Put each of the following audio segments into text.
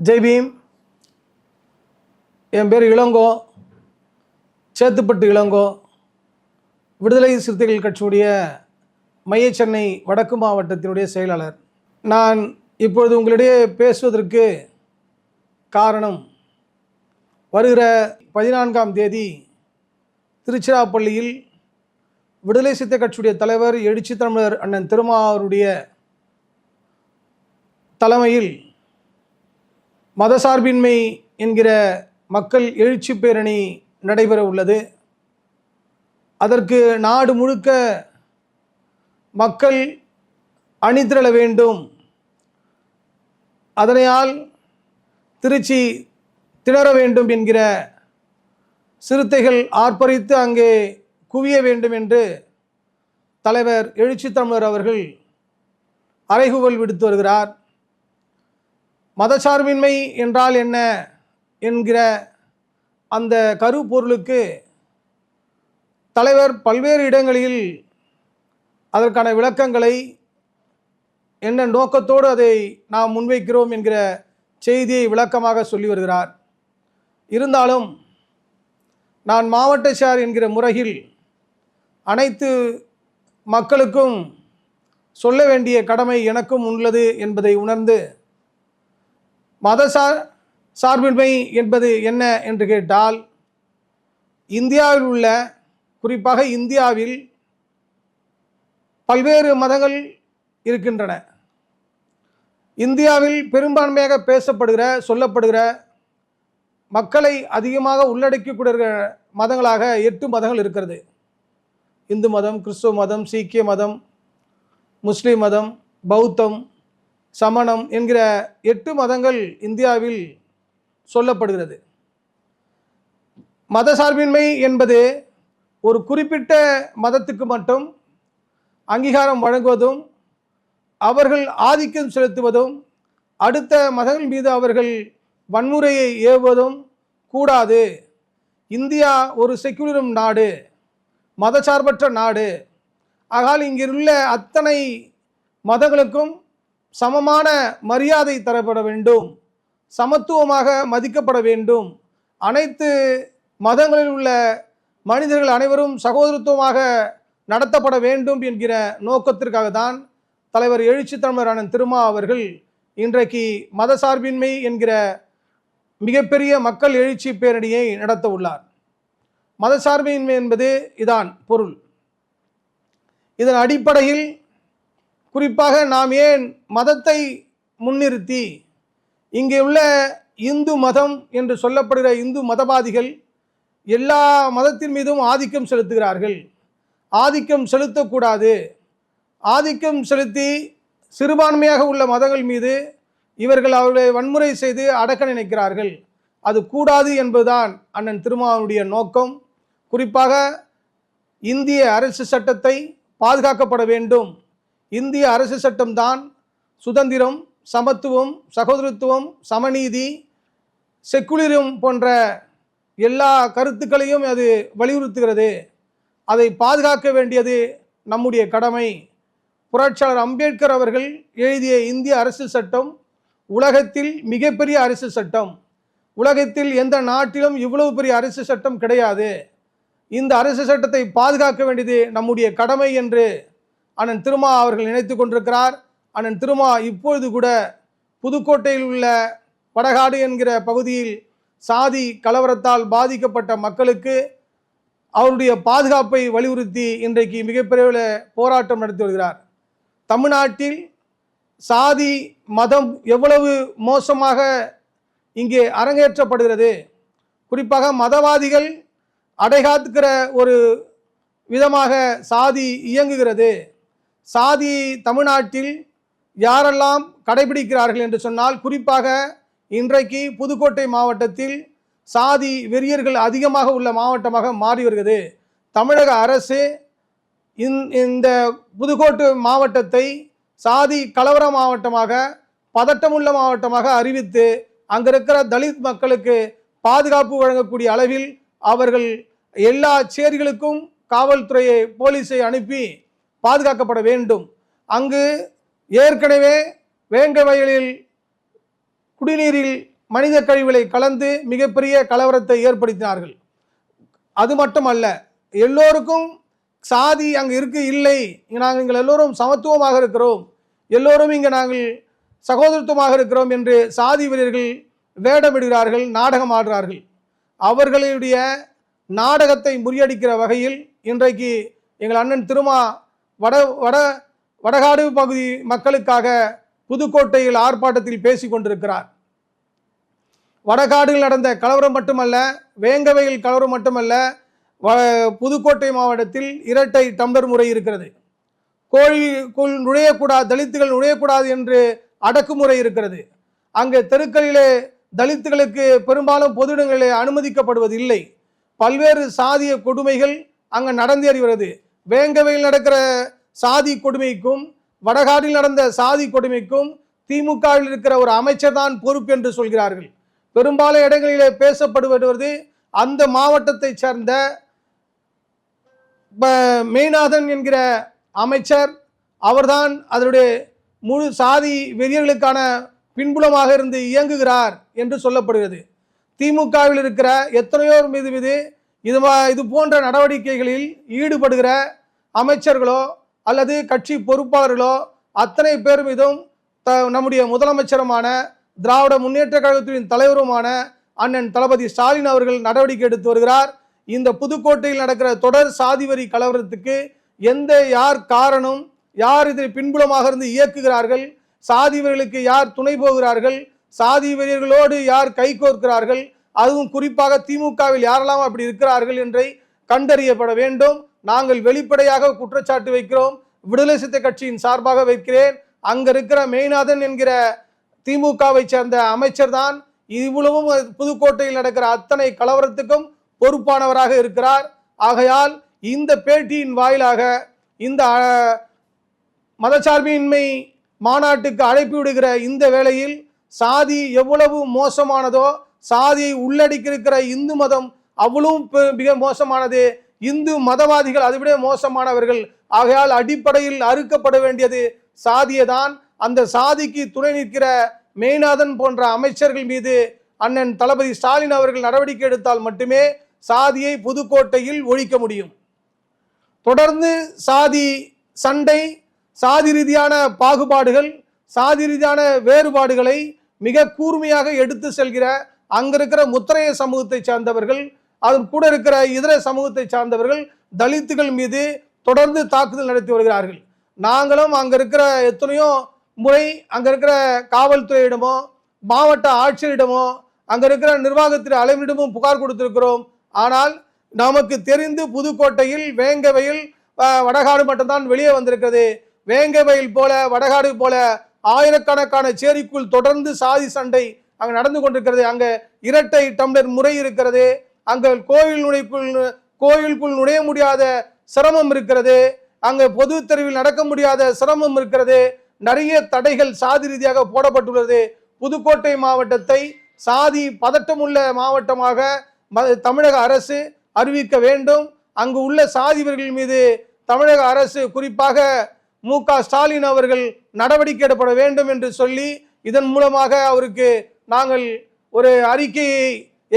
ஜெய் பீம் என் பேர் இளங்கோ சேத்துப்பட்டு இளங்கோ. விடுதலை சிறுத்தைகள் கட்சியுடைய மைய சென்னை வடக்கு மாவட்டத்தினுடைய செயலாளர். நான் இப்பொழுது உங்களிடையே பேசுவதற்கு காரணம் வருகிற பதினான்காம் தேதி திருச்சிராப்பள்ளியில் விடுதலை சித்த கட்சியுடைய தலைவர் எழுச்சி தமிழர் அண்ணன் திருமாவருடைய தலைமையில் மதசார்பின்மை என்கிற மக்கள் எழுச்சி பேரணி நடைபெற உள்ளது. அதற்கு நாடு முழுக்க மக்கள் அணிதிரள வேண்டும். அதனையால் திருச்சி திணற வேண்டும் என்கிற சிறுத்தைகள் ஆர்ப்பரித்து அங்கே குவிய வேண்டும் என்று தலைவர் எழுச்சி தமிழர் அவர்கள் அறைகூவல் விடுத்து வருகிறார். மதசார்பின்மை என்றால் என்ன என்கிற அந்த கருப்பொருளுக்கு தலைவர் பல்வேறு இடங்களில் அதற்கான விளக்கங்களை என்ன நோக்கத்தோடு அதை நாம் முன்வைக்கிறோம் என்கிற செய்தியை விளக்கமாக சொல்லி வருகிறார். இருந்தாலும் நான் மாவட்ட சார் என்கிற முறையில் அனைத்து மக்களுக்கும் சொல்ல வேண்டிய கடமை எனக்கும் உள்ளது என்பதை உணர்ந்து மத சார் சார்பின்மை என்பது என்ன என்று கேட்டால் இந்தியாவில் உள்ள குறிப்பாக இந்தியாவில் பல்வேறு மதங்கள் இருக்கின்றன. இந்தியாவில் பெரும்பான்மையாக பேசப்படுகிற சொல்லப்படுகிற மக்களை அதிகமாக உள்ளடக்கிக்கூடிய மதங்களாக எட்டு மதங்கள் இருக்கிறது. இந்து மதம் கிறிஸ்துவ மதம் சீக்கிய மதம் முஸ்லீம் மதம் பௌத்தம் சமணம் என்கிற எட்டு மதங்கள் இந்தியாவில் சொல்லப்படுகிறது. மதசார்பின்மை என்பது ஒரு குறிப்பிட்ட மதத்துக்கு மட்டும் அங்கீகாரம் வழங்குவதும் அவர்கள் ஆதிக்கம் செலுத்துவதும் அடுத்த மதங்கள் மீது அவர்கள் வன்முறையை ஏவுவதும் கூடாது. இந்தியா ஒரு செக்குலரும் நாடு மதசார்பற்ற நாடு. ஆகால் இங்கிருள்ள அத்தனை மதங்களுக்கும் சமமான மரியாதை தரப்பட வேண்டும். சமத்துவமாக மதிக்கப்பட வேண்டும். அனைத்து மதங்களில் உள்ள மனிதர்கள் அனைவரும் சகோதரத்துவமாக நடத்தப்பட வேண்டும் என்கிற நோக்கத்திற்காக தான் தலைவர் எழுச்சி தலைவரான திருமா அவர்கள் இன்றைக்கு மதசார்பின்மை என்கிற மிகப்பெரிய மக்கள் எழுச்சி பேரணியை நடத்த உள்ளார். மதசார்பின்மை என்பது இதான் பொருள். இதன் அடிப்படையில் குறிப்பாக நாம் ஏன் மதத்தை முன்னிறுத்தி இங்கே உள்ள இந்து மதம் என்று சொல்லப்படுகிற இந்து மதவாதிகள் எல்லா மதத்தின் மீதும் ஆதிக்கம் செலுத்துகிறார்கள். ஆதிக்கம் செலுத்தக்கூடாது. ஆதிக்கம் செலுத்தி சிறுபான்மையாக உள்ள மதங்கள் மீது இவர்கள் அவர்களை வன்முறை செய்து அடக்க நினைக்கிறார்கள். அது கூடாது என்பதுதான் அண்ணன் திருமாவனுடைய நோக்கம். குறிப்பாக இந்திய அரசு சட்டத்தை பாதுகாக்கப்பட வேண்டும். இந்திய அரசு சட்டம்தான் சுதந்திரம் சமத்துவம் சகோதரத்துவம் சமநீதி செக்குலரியம் போன்ற எல்லா கருத்துக்களையும் அது வலியுறுத்துகிறது. அதை பாதுகாக்க வேண்டியது நம்முடைய கடமை. புரட்சியாளர் அம்பேத்கர் அவர்கள் எழுதிய இந்திய அரசு சட்டம் உலகத்தில் மிகப்பெரிய அரசு சட்டம். உலகத்தில் எந்த நாட்டிலும் இவ்வளவு பெரிய அரசு சட்டம் கிடையாது. இந்த அரசு சட்டத்தை பாதுகாக்க வேண்டியது நம்முடைய கடமை என்று அண்ணன் திருமா அவர்கள் நினைத்து கொண்டிருக்கிறார். அண்ணன் திருமா இப்பொழுது கூட புதுக்கோட்டையில் உள்ள வடகாடு என்கிற பகுதியில் சாதி கலவரத்தால் பாதிக்கப்பட்ட மக்களுக்கு அவருடைய பாதுகாப்பை வலியுறுத்தி இன்றைக்கு மிகப்பெரிய போராட்டம் நடத்தி வருகிறார். தமிழ்நாட்டில் சாதி மதம் எவ்வளவு மோசமாக இங்கே அரங்கேற்றப்படுகிறது. குறிப்பாக மதவாதிகள் அடைகாத்துக்கிற ஒரு விதமாக சாதி இயங்குகிறது. சாதி தமிழ்நாட்டில் யாரெல்லாம் கடைபிடிக்கிறார்கள் என்று சொன்னால் குறிப்பாக இன்றைக்கு புதுக்கோட்டை மாவட்டத்தில் சாதி வெறியர்கள் அதிகமாக உள்ள மாவட்டமாக மாறி வருகிறது. தமிழக அரசு இந்த புதுக்கோட்டை மாவட்டத்தை சாதி கலவர மாவட்டமாக பதட்டமுள்ள மாவட்டமாக அறிவித்து அங்கே இருக்கிற தலித் மக்களுக்கு பாதுகாப்பு வழங்கக்கூடிய அளவில் அவர்கள் எல்லா சேரிகளுக்கும் காவல்துறையை போலீஸை அனுப்பி பாதுகாக்கப்பட வேண்டும். அங்கு ஏற்கனவே வேங்க வயலில் குடிநீரில் மனித கழிவுகளை கலந்து மிகப்பெரிய கலவரத்தை ஏற்படுத்தினார்கள். அது மட்டுமல்ல எல்லோருக்கும் சாதி அங்கே இருக்கு இல்லை. நாங்கள் எங்கள் எல்லோரும் சமத்துவமாக இருக்கிறோம். எல்லோரும் இங்கே நாங்கள் சகோதரத்துவமாக இருக்கிறோம் என்று சாதி வீரர்கள் வேடமிடுகிறார்கள் நாடகம் ஆடுகிறார்கள். அவர்களுடைய நாடகத்தை முறியடிக்கிற வகையில் இன்றைக்கு எங்கள் அண்ணன் திருமா வட வட வடகாடு பகுதி மக்களுக்காக புதுக்கோட்டையில் ஆர்ப்பாட்டத்தில் பேசிக் கொண்டிருக்கிறார். வடகாடுகள் நடந்த கலவரம் மட்டுமல்ல வேங்கவையில் கலவரம் மட்டுமல்ல வ புதுக்கோட்டை மாவட்டத்தில் இரட்டை டம்ளர் முறை இருக்கிறது. கோழிக்குள் நுழையக்கூடாது தலித்துகள் நுழையக்கூடாது என்று அடக்குமுறை இருக்கிறது. அங்கே தெருக்களிலே தலித்துகளுக்கு பெரும்பாலும் பொது இடங்களிலே அனுமதிக்கப்படுவதில்லை. பல்வேறு சாதிய கொடுமைகள் அங்கே நடந்தேறி வருது. வேங்கவையில் நடக்கிற சாதி கொடுமைக்கும் வடகாடில் நடந்த சாதி கொடுமைக்கும் திமுகவில் இருக்கிற ஒரு அமைச்சர் தான் பொறுப்பு என்று சொல்கிறார்கள். பெரும்பாலும் இடங்களிலே பேசப்படுவது அந்த மாவட்டத்தை சேர்ந்த ப- மெய்நாதன் என்கிற அமைச்சர். அவர்தான் அதனுடைய முழு சாதி வெறியர்களுக்கான பின்புலமாக இருந்து இயங்குகிறார் என்று சொல்லப்படுகிறது. திமுகவில் இருக்கிற எத்தனையோர் மீது மீது இது இது போன்ற நடவடிக்கைகளில் ஈடுபடுகிற அமைச்சர்களோ அல்லது கட்சி பொறுப்பாளர்களோ அத்தனை பேர் மீதும் த நம்முடைய முதலமைச்சருமான திராவிட முன்னேற்ற கழகத்தின் தலைவருமான அண்ணன் தளபதி ஸ்டாலின் அவர்கள் நடவடிக்கை எடுத்து வருகிறார். இந்த புதுக்கோட்டையில் நடக்கிற தொடர் சாதிவரி கலவரத்துக்கு எந்த யார் காரணம் யார் இதில் பின்புலமாக இருந்து இயக்குகிறார்கள் சாதிவரிகளுக்கு யார் துணை போகிறார்கள் சாதி வெறியர்களோடு யார் கைகோர்க்கிறார்கள் அதுவும் குறிப்பாக திமுகவில் யாரெல்லாம் அப்படி இருக்கிறார்கள் என்றை கண்டறியப்பட வேண்டும். நாங்கள் வெளிப்படையாக குற்றச்சாட்டு வைக்கிறோம். விடுதலை சித்த கட்சியின் சார்பாக வைக்கிறேன். அங்க இருக்கிற மெய்நாதன் என்கிற திமுகவை சேர்ந்த அமைச்சர் தான் இவ்வளவும் புதுக்கோட்டையில் நடக்கிற அத்தனை கலவரத்துக்கும் பொறுப்பானவராக இருக்கிறார். ஆகையால் இந்த பேட்டியின் வாயிலாக இந்த மதச்சார்பின்மை மாநாட்டுக்கு அழைப்பு விடுகிற இந்த வேளையில் சாதி எவ்வளவு மோசமானதோ சாதியை உள்ளடக்கியிருக்கிற இந்து மதம் அவ்வளவும் பெ- மிக மோசமானது. இந்து மதவாதிகள் அதைவிட மோசமானவர்கள். ஆகையால் அடிப்படையில் அறுக்கப்பட வேண்டியது சாதியதான். அந்த சாதிக்கு துணை நிற்கிற மெய்நாதன் போன்ற அமைச்சர்கள் மீது அண்ணன் தளபதி ஸ்டாலின் அவர்கள் நடவடிக்கை எடுத்தால் மட்டுமே சாதியை புதுக்கோட்டையில் ஒழிக்க முடியும். தொடர்ந்து சாதி சண்டை சாதி ரீதியான பாகுபாடுகள் சாதி ரீதியான வேறுபாடுகளை மிக கூர்மையாக எடுத்து செல்கிற அங்கிருக்கிற முத்திரைய சமூகத்தைச் சேர்ந்தவர்கள் அதன் கூட இருக்கிற இதர சமூகத்தை சார்ந்தவர்கள் தலித்துகள் மீது தொடர்ந்து தாக்குதல் நடத்தி வருகிறார்கள். நாங்களும் அங்கே இருக்கிற எத்தனையோ முறை அங்கே இருக்கிற காவல்துறையிடமோ மாவட்ட ஆட்சியரிடமோ அங்கே இருக்கிற நிர்வாகத்தின் அலைவரிடமும் புகார் கொடுத்திருக்கிறோம். ஆனால் நமக்கு தெரிந்து புதுக்கோட்டையில் வேங்கவையில் வடகாடு மட்டும்தான் வெளியே வந்திருக்கிறது. வேங்கவையில் போல வடகாடு போல ஆயிரக்கணக்கான சேரிக்குள் தொடர்ந்து சாதி சண்டை அங்கே நடந்து கொண்டிருக்கிறது. அங்கே இரட்டை டம்ளர் முறை இருக்கிறது. அங்கே கோயில் நுழைப்புள் கோயிலுக்குள் நுழைய முடியாத சிரமம் இருக்கிறது. அங்கே பொது தெருவில் நடக்க முடியாத சிரமம் இருக்கிறது. நிறைய தடைகள் சாதி ரீதியாக போடப்பட்டுள்ளது. புதுக்கோட்டை மாவட்டத்தை சாதி பதட்டமுள்ள மாவட்டமாக தமிழக அரசு அறிவிக்க வேண்டும். அங்கு உள்ள சாதிவர்கள் மீது தமிழக அரசு குறிப்பாக மு க ஸ்டாலின் அவர்கள் நடவடிக்கை எடுப்பட வேண்டும் என்று சொல்லி இதன் மூலமாக அவருக்கு நாங்கள் ஒரு அறிக்கையை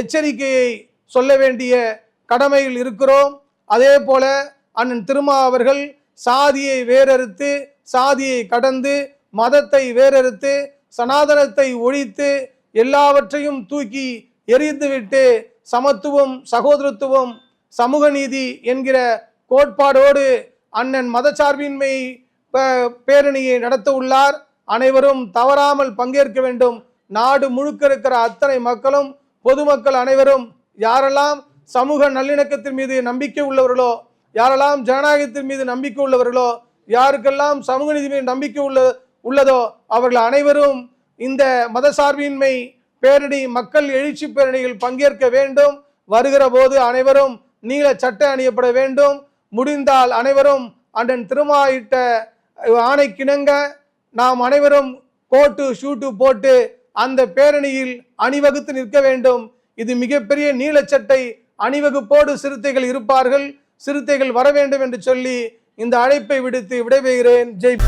எச்சரிக்கையை சொல்ல வேண்டிய கடமையில் இருக்கிறோம். அதே போல அண்ணன் திருமா அவர்கள் சாதியை வேறறுத்து சாதியை கடந்து மதத்தை வேறறுத்து சனாதனத்தை ஒழித்து எல்லாவற்றையும் தூக்கி எரிந்துவிட்டு சமத்துவம் சகோதரத்துவம் சமூக நீதி என்கிற கோட்பாடோடு அண்ணன் மதச்சார்பின்மை பேரணியை நடத்த உள்ளார் அனைவரும் தவறாமல் பங்கேற்க வேண்டும். நாடு முழுக்க இருக்கிற அத்தனை மக்களும் பொதுமக்கள் அனைவரும் யாரெல்லாம் சமூக நல்லிணக்கத்தின் மீது நம்பிக்கை உள்ளவர்களோ யாரெல்லாம் ஜனநாயகத்தின் மீது நம்பிக்கை உள்ளவர்களோ யாருக்கெல்லாம் சமூக நீதி மீது நம்பிக்கை உள்ள உள்ளதோ அவர்கள் அனைவரும் இந்த மதசார்பின்மை பேரணி மக்கள் எழுச்சி பேரணியில் பங்கேற்க வேண்டும். வருகிற போது அனைவரும் நீல சட்டை அணியப்பட வேண்டும். முடிந்தால் அனைவரும் அண்ணன் திருமாயிட்ட ஆணைக்கிணங்க. நாம் அனைவரும் கோட்டு ஷூட்டு போட்டு அந்த பேரணியில் அணிவகுத்து நிற்க வேண்டும். இது மிகப்பெரிய நீலச்சட்டை அணிவகுப்போடு சிறுத்தைகள் இருப்பார்கள். சிறுத்தைகள் வர வேண்டும் என்று சொல்லி இந்த அழைப்பை விடுத்து விடைபெறுகிறேன். ஜெய்